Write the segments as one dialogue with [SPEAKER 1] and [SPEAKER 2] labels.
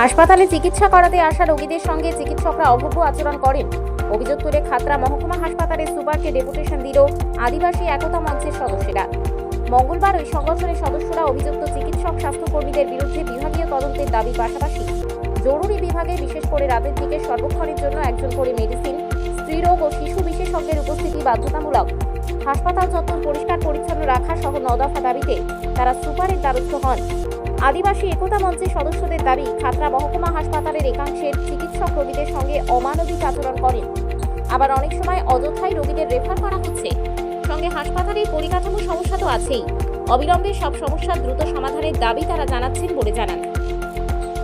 [SPEAKER 1] হাসপাতালে চিকিৎসা করাতে আসা রোগীদের সঙ্গে চিকিৎসকরা অভব্য আচরণ করেন। অভিযোগ তুলে খাতরা মহকুমা হাসপাতালের সুপারকে ডেপুটেশন দিল আদিবাসী একতা মঞ্চের সদস্যরা। মঙ্গলবার ওই সংগঠনের সদস্যরা অভিযুক্ত চিকিৎসক, স্বাস্থ্যকর্মীদের বিরুদ্ধে বিভাগীয় তদন্তের দাবির পাশাপাশি জরুরি বিভাগে, বিশেষ করে রাতের দিকে সর্বক্ষণের জন্য একজন করে মেডিসিন, স্ত্রীরোগ ও শিশু বিশেষজ্ঞের উপস্থিতি বাধ্যতামূলক। হাসপাতাল চত্বর পরিষ্কার পরিচ্ছন্ন রাখা সহ নদফা দাবিতে তারা সুপারের দ্বারস্থ হন। আদিবাসী একতা মঞ্চের সদস্যদের দাবি খাতড়া মহকুমা হাসপাতালের একাংশের চিকিৎসক রোগীদের সঙ্গে অমানবিক আচরণ করেন। আবার অনেক সময় অযথাই রোগীদের রেফার করা হচ্ছে। সঙ্গে হাসপাতালের পরিকাঠামো সমস্যা তো আছেই। অবিলম্বে সব সমস্যার দ্রুত সমাধানের দাবি তারা জানাচ্ছেন বলে জানান।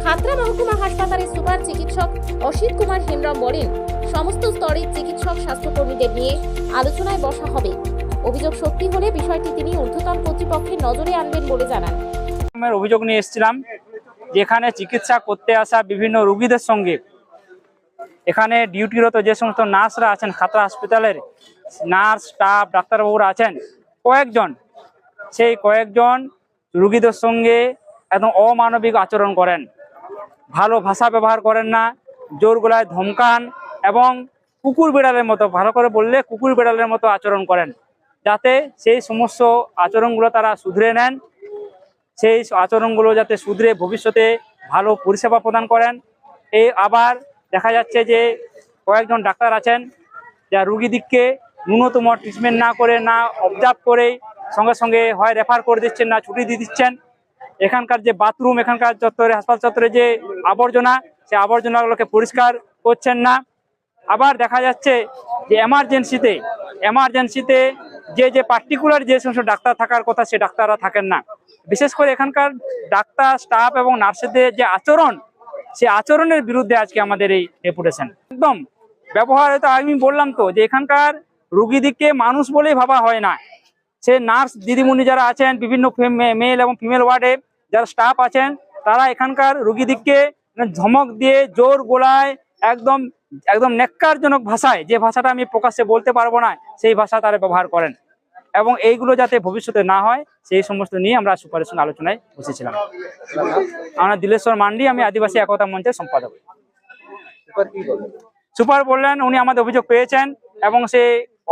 [SPEAKER 1] খাতড়া মহকুমা হাসপাতালের সুপার চিকিৎসক অসিত কুমার হেমরম বলেন, সমস্ত স্তরের চিকিৎসক, স্বাস্থ্যকর্মীদের নিয়ে আলোচনায় বসা হবে। অভিযোগ সত্যি হলে বিষয়টি তিনি ঊর্ধ্বতন কর্তৃপক্ষের নজরে আনবেন বলে জানান।
[SPEAKER 2] রকমের অভিযোগ নিয়ে এসেছিলাম, যেখানে চিকিৎসা করতে আসা বিভিন্ন রুগীদের সঙ্গে। এখানে ডিউটিরত যে সমস্ত নার্সরা আছেন খাতড়া হাসপাতালের নার্স, স্টাফ, ডাক্তারবাবুরা আছেন, কয়েকজন। সেই কয়েকজন রুগীদের সঙ্গে একদম অমানবিক আচরণ করেন। ভালো ভাষা ব্যবহার করেন না, জোর গলায় ধমকান এবং কুকুর বিড়ালের মতো, ভালো করে বললে কুকুর বিড়ালের মতো আচরণ করেন। যাতে সেই সমস্ত আচরণগুলো তারা শুধরে নেন সেই আচরণগুলো যাতে শুধরে ভবিষ্যতে ভালো পরিষেবা প্রদান করেন। এই আবার দেখা যাচ্ছে যে কয়েকজন ডাক্তার আছেন, যা রুগীদিককে ন্যূনতম ট্রিটমেন্ট না করে, না অবজার্ভ করেই সঙ্গে সঙ্গে হয় রেফার করে দিচ্ছেন, না ছুটি দিয়ে দিচ্ছেন। এখানকার যে বাথরুম এখানকার চত্বরে, হাসপাতাল চত্বরে যে আবর্জনা সেই আবর্জনাগুলোকে পরিষ্কার করছেন না। আবার দেখা যাচ্ছে যে এমার্জেন্সিতে এমার্জেন্সিতে যে যে পার্টিকুলার যে সমস্ত ডাক্তার থাকার কথা সে ডাক্তাররা থাকেন না। বিশেষ করে এখানকার ডাক্তার স্টাফ এবং নার্সদের যে আচরণ, সে আচরণের বিরুদ্ধে আজকে আমাদের এই রেপুটেশন একদম ব্যবহার তো আমি বললাম তো যে, এখানকার রুগীদিকে মানুষ বলেই ভাবা হয় না। সে নার্স, দিদিমণি যারা আছেন, বিভিন্ন মেল এবং ফিমেল ওয়ার্ডে যারা স্টাফ আছেন, তারা এখানকার রুগীদিককে মানে ধমক দিয়ে জোর গোলায় একদম একদম নেককারজনক ভাষায় যে ভাষাটা আমি প্রকাশ্যে বলতে পারব না সেই ভাষা তারা ব্যবহার করেন। এবং এইগুলো যাতে ভবিষ্যতে না হয় সেই সমস্ত নিয়ে আমরা সুপারিশন আলোচনায় বসেছিলাম। আমরা দিলেশ্বর মান্ডি আমি আদিবাসী একতা মঞ্চের সম্পাদক। সুপার বললেন? উনি আমাদের অভিযোগ পেয়েছেন এবং সে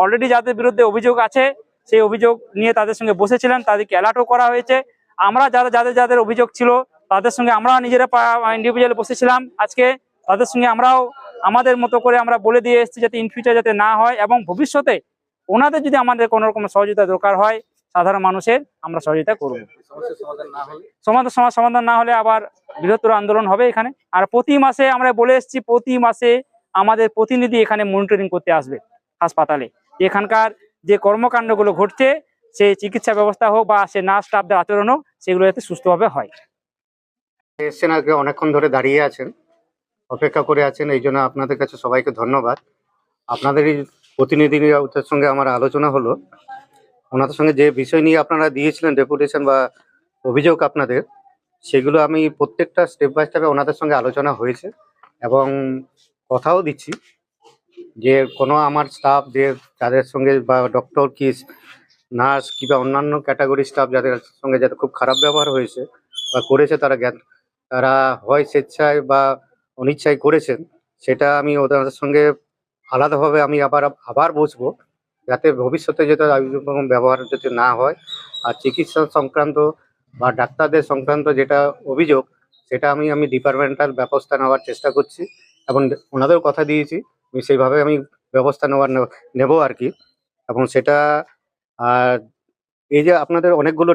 [SPEAKER 2] অলরেডি যাদের বিরুদ্ধে অভিযোগ আছে সেই অভিযোগ নিয়ে তাদের সঙ্গে বসেছিলেন তাদেরকে অ্যালার্টও করা হয়েছে। আমরা যারা যাদের যাদের অভিযোগ ছিল তাদের সঙ্গে আমরা নিজেরা ইন্ডিভিজুয়াল বসেছিলাম আজকে। তাদের সঙ্গে আমরাও আমাদের মতো করে আমরা বলে দিয়ে এসেছি যাতে ইন ফিউচার যাতে না হয় এবং ভবিষ্যতে ওনাদের যদি আমাদের কোনো রকম সহযোগিতা দরকার হয়, সাধারণ মানুষের আমরা সহযোগিতা করব। সমাধান সমাজ সমাধান না হলে আবার বৃহত্তর আন্দোলন হবে এখানে। আর প্রতি মাসে আমরা বলে এসেছি, প্রতি মাসে আমাদের প্রতিনিধি এখানে মনিটরিং করতে আসবে হাসপাতালে। এখানকার যে কর্মকাণ্ডগুলো ঘটছে সেই চিকিৎসা ব্যবস্থা হোক বা সে নার্স স্টাফদের আচরণ হোক সেগুলো যাতে সুস্থভাবে হয়।
[SPEAKER 3] অনেকক্ষণ ধরে দাঁড়িয়ে আছেন। অপেক্ষা করে আছেন, এই জন্য আপনাদের কাছে সবাইকে ধন্যবাদ। আপনাদের এই প্রতিনিধিদের সঙ্গে আমার আলোচনা হলো। ওনাদের সঙ্গে যে বিষয় নিয়ে আপনারা দিয়েছিলেন ডেপুটেশন বা অভিযোগ আপনাদের, সেগুলো আমি প্রত্যেকটা স্টেপ বাই স্টেপে ওনাদের সঙ্গে আলোচনা হয়েছে এবং কথাও দিচ্ছি যে কোনো আমার স্টাফ যে যাদের সঙ্গে বা ডক্টর কি নার্স কিংবা অন্যান্য ক্যাটাগরি স্টাফ যাদের সঙ্গে যাতে খুব খারাপ ব্যবহার হয়েছে বা করেছে তারা জ্ঞান, তারা হয় স্বেচ্ছায় বা অনিচ্ছায় করেছেন, সেটা আমি ওদের সঙ্গে আলাদাভাবে আমি আবার আবার বসবো। যাতে ভবিষ্যতে যাতে এরকম ব্যবহার যাতে না হয়, আর চিকিৎসা সংক্রান্ত বা ডাক্তারদের সংক্রান্ত যেটা অভিযোগ, সেটা আমি আমি ডিপার্টমেন্টাল ব্যবস্থা নেওয়ার চেষ্টা করছি এবং ওনাদেরও কথা দিয়েছি, আমি সেইভাবে আমি ব্যবস্থা নেওয়ার নেব- আর কি। এবং সেটা, আর এই যে আপনাদের অনেকগুলো